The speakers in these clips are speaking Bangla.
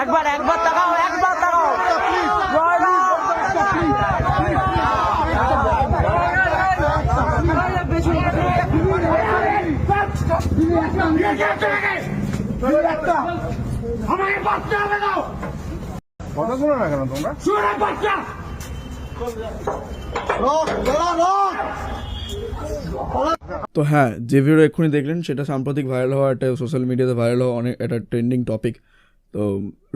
একবার একবার তাকাও একবার তাকাও। তো হ্যাঁ যে ভিডিও এক্ষুনি দেখলেন, সেটা সাম্প্রতিক ভাইরাল হওয়া একটা সোশ্যাল মিডিয়াতে ভাইরাল হওয়া অনেক, একটা ট্রেন্ডিং টপিক তো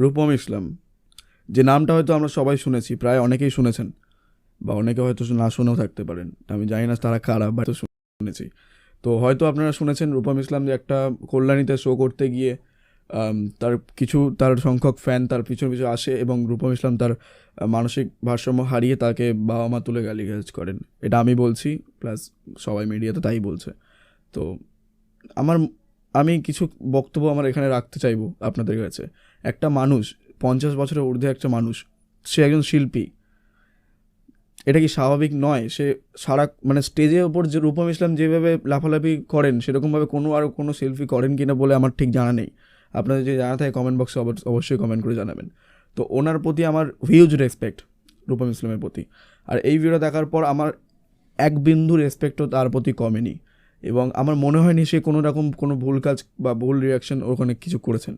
রূপম ইসলাম, যে নামটা হয়তো আমরা সবাই শুনেছি, প্রায় অনেকেই শুনেছেন, বা অনেকে হয়তো না শুনেও থাকতে পারেন। আমি জানি না তারা কারা বা শুনেছি। তো হয়তো আপনারা শুনেছেন রূপম ইসলাম যে একটা কল্যাণীতে শো করতে গিয়ে তার কিছু, তার সংখ্যক ফ্যান তার পিছনে পিছু আসে এবং রূপম ইসলাম তার মানসিক ভারসাম্য হারিয়ে তাকে বাবা মা তুলে গালিগালাজ করেন। এটা আমি বলছি প্লাস সবাই মিডিয়াতে তাই বলছে। তো আমার, আমি কিছু বক্তব্য আমার এখানে রাখতে চাইব আপনাদের কাছে। একটা মানুষ, পঞ্চাশ বছরের ঊর্ধ্বে একটা মানুষ, সে একজন শিল্পী। এটা কি স্বাভাবিক নয়? সে সারা মানে স্টেজের ওপর যে রূপম ইসলাম যেভাবে লাফালাফি করেন, সেরকমভাবে কোনো আর কোনো শিল্পী করেন কিনা বলে আমার ঠিক জানা নেই। আপনাদের যদি জানা থাকে কমেন্ট বক্সে অবশ্যই কমেন্ট করে জানাবেন। তো ওনার প্রতি আমার হিউজ রেসপেক্ট রূপম ইসলামের প্রতি। আর এই ভিডিও দেখার পর আমার এক বিন্দু রেসপেক্টও তার প্রতি কমেনি। এবং আমার মনে হয়নি সে কোনো রকম কোনো ভুল কাজ বা ভুল রিয়াকশন ওখানে কিছু করেছেন।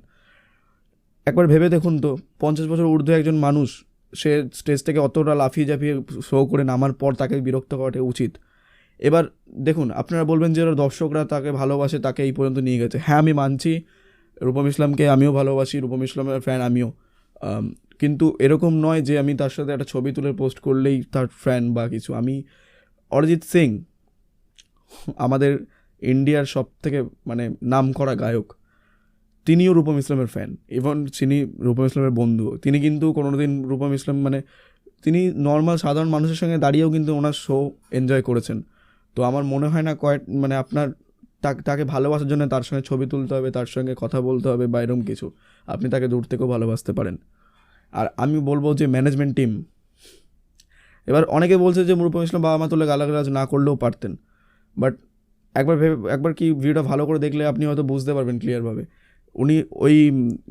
একবার ভেবে দেখুন তো, পঞ্চাশ বছর ঊর্ধ্বে একজন মানুষ, সে স্টেজ থেকে অতটা লাফিয়ে ঝাঁপিয়ে শো করে নামার পর তাকে বিরক্ত করাটা উচিত। এবার দেখুন, আপনারা বলবেন যে দর্শকরা তাকে ভালোবাসে, তাকে এই পর্যন্ত নিয়ে গেছে। হ্যাঁ আমি মানছি, রূপম ইসলামকে আমিও ভালোবাসি, রূপম ইসলামের ফ্যান আমিও। কিন্তু এরকম নয় যে আমি তার সাথে একটা ছবি তুলে পোস্ট করলেই তার ফ্যান বা কিছু। আমি অরিজিৎ সিং, আমাদের ইন্ডিয়ার সব থেকে মানে নাম করা গায়ক। তিনিও রূপম ইসলামের ফ্যান এবং তিনি রূপম ইসলামের বন্ধু, তিনি কিন্তু কোনোদিন রূপম ইসলাম মানে তিনি নর্মাল সাধারণ মানুষের সঙ্গে দাঁড়িয়েও কিন্তু ওনার শো এনজয় করেছেন। তো আমার মনে হয় না কয়েক মানে আপনার তাকে ভালোবাসার জন্য তার সঙ্গে ছবি তুলতে হবে, তার সঙ্গে কথা বলতে হবে বা এরকম কিছু। আপনি তাকে দূর থেকেও ভালোবাসতে পারেন। আর আমি বলব যে ম্যানেজমেন্ট টিম এবার অনেকে বলছে যে রূপম ইসলাম বাবা মা তুলে গালাগালাজ না করলেও পারতেন। বাট একবার ভেবে, একবার কি ভিডিওটা ভালো করে দেখলে আপনি হয়তো বুঝতে পারবেন ক্লিয়ারভাবে উনি ওই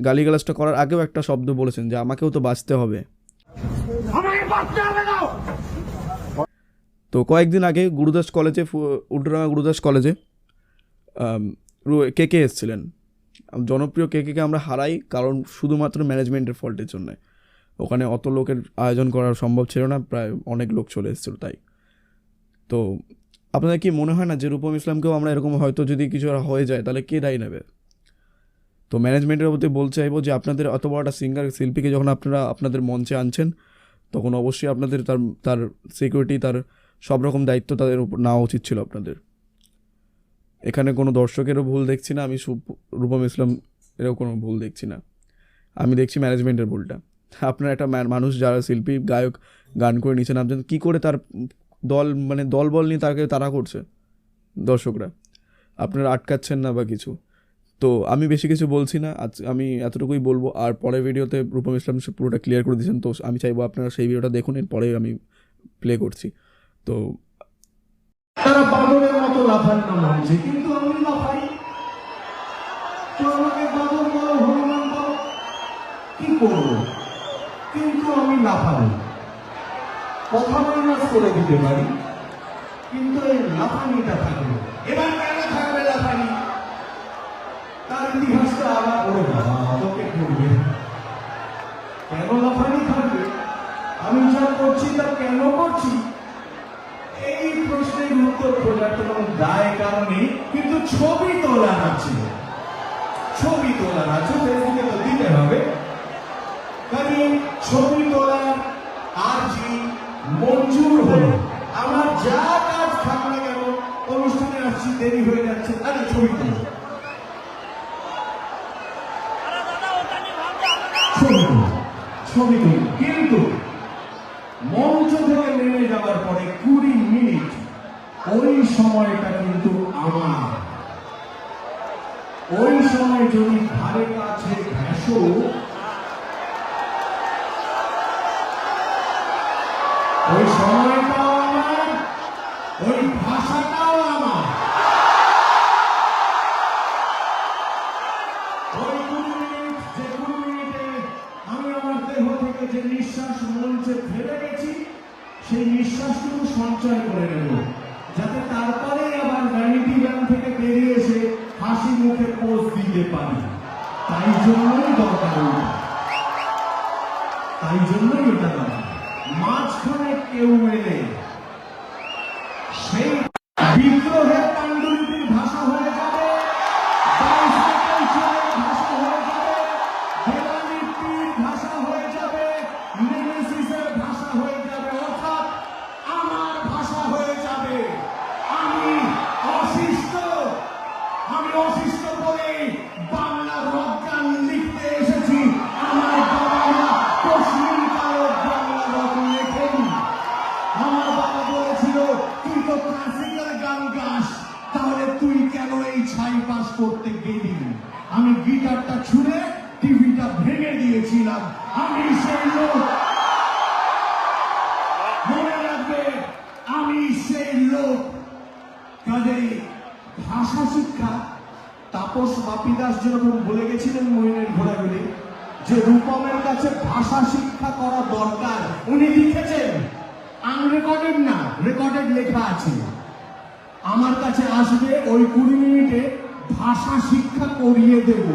গালিগালাজটা করার আগেও একটা শব্দ বলেছেন যে আমাকেও তো বাঁচতে হবে। তো কয়েকদিন আগে গুরুদাস কলেজে উল্টোডাঙ্গা গুরুদাস কলেজে কে কে এসেছিলেন। জনপ্রিয় কে কে আমরা হারাই কারণ শুধুমাত্র ম্যানেজমেন্টের ফল্টের জন্য। ওখানে অত লোকের আয়োজন করা সম্ভব ছিল না প্রায় অনেক লোক চলে এসেছিল তাই। তো আপনাদের কি মনে হয় না যে রূপম ইসলামকেও আমরা এরকম হয়তো যদি কিছু আর হয়ে যায় তাহলে কে দায়ী নেবে? তো ম্যানেজমেন্টের প্রতি বলতে চাইব যে আপনাদের অত বড় একটা সিঙ্গার শিল্পীকে যখন আপনারা আপনাদের মঞ্চে আনছেন, তখন অবশ্যই আপনাদের তার তার সিকিউরিটি তার সব রকম দায়িত্ব তাদের উপর নেওয়া উচিত ছিল আপনাদের। এখানে কোনো দর্শকেরও ভুল দেখছি না, আমি রূপম ইসলাম এরও কোনো ভুল দেখছি না। আমি দেখছি ম্যানেজমেন্টের ভুলটা। আপনার একটা মানুষ যারা শিল্পী, গায়ক, গান করে নিচে নামছেন, কী করে তার দল মানে দল বল নিয়ে তাকে তারা করছে দর্শকরা? আপনারা আটকাচ্ছেন না বা কিছু? তো আমি বেশি কিছু বলছি না, আজ আমি এতটুকুই বলব। আর পরের ভিডিওতে রূপম ইসলাম পুরোটা ক্লিয়ার করে দিয়েছেন, তো আমি চাইব আপনারা সেই ভিডিওটা দেখুন, এরপরে আমি প্লে করছি। তো তারা বাদরের মতো লাফান না নামছে, কিন্তু আমি লাফাই। তো আমাকে বাদর বলো, হনুমান বলো, কি কিন্তু আমি লাফাই। কথা করে দিতে পারি, কিন্তু এই লাফানিটা থাকবে। এবার কেন থাকবে লাফানি? ইতিহাসটা আবার বাবা তোকে করবে কেন লাফানি থাকবে আমি যা করছি তা কেন করছি? এই প্রশ্নের উত্তর খোঁজার তো কোনো দায় কারণে কিন্তু ছবি তোলার আছে। ছবি তোলার আছে, ফেসবুকে তো দিতে হবে। কাজে ছবি তোলার আজই মঞ্জুর হলো। আমার যা কাজ থাক না কেন অনুষ্ঠানে আসছি, দেরি হয়ে যাচ্ছে আরে ছবি তোলো ছবি তোলো ছবি তুলি কিন্তু মঞ্চ থেকে নেমে যাওয়ার পরে কুড়ি মিনিট, ওই সময়টা কিন্তু আমার। ওই সময় যদি ধারে কাছে ঘেঁষো জন্যই দরকার। তাই জন্যই এটা দরকার মাঝখানে কেউ এলে ভেঙে দিয়েছিলাম আমি সেই লোক মনে রাখবে আমি সেই লোক কাজেই ভাষা শিক্ষা তাপস বাপিদাস যেরকম বলে গেছিলেন মহিনের ঘোরাঘুরি যে রূপমের কাছে ভাষা শিক্ষা করা দরকার উনি লিখেছেন আনরেকর্ডেড না রেকর্ডেড লেখা আছে আমার কাছে আসবে ওই কুড়ি মিনিটে ভাষা শিক্ষা করিয়ে দেব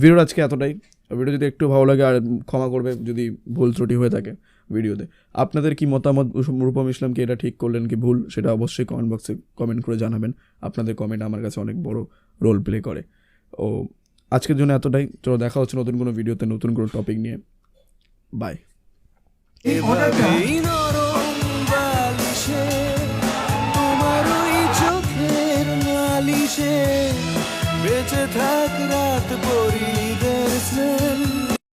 ভিডিওর আজকে এতটাই। ভিডিও যদি একটু ভালো লাগে আর ক্ষমা করবে যদি ভুল ত্রুটি হয়ে থাকে ভিডিওতে। আপনাদের কি মতামত রূপম ইসলামকে এটা ঠিক করলেন কি ভুল সেটা অবশ্যই কমেন্ট বক্সে কমেন্ট করে জানাবেন। আপনাদের কমেন্ট আমার কাছে অনেক বড় রোল প্লে করে। ও, আজকের জন্য এতটাই। চলো দেখা হচ্ছে নতুন কোনো ভিডিওতে নতুন কোনো টপিক নিয়ে। বাই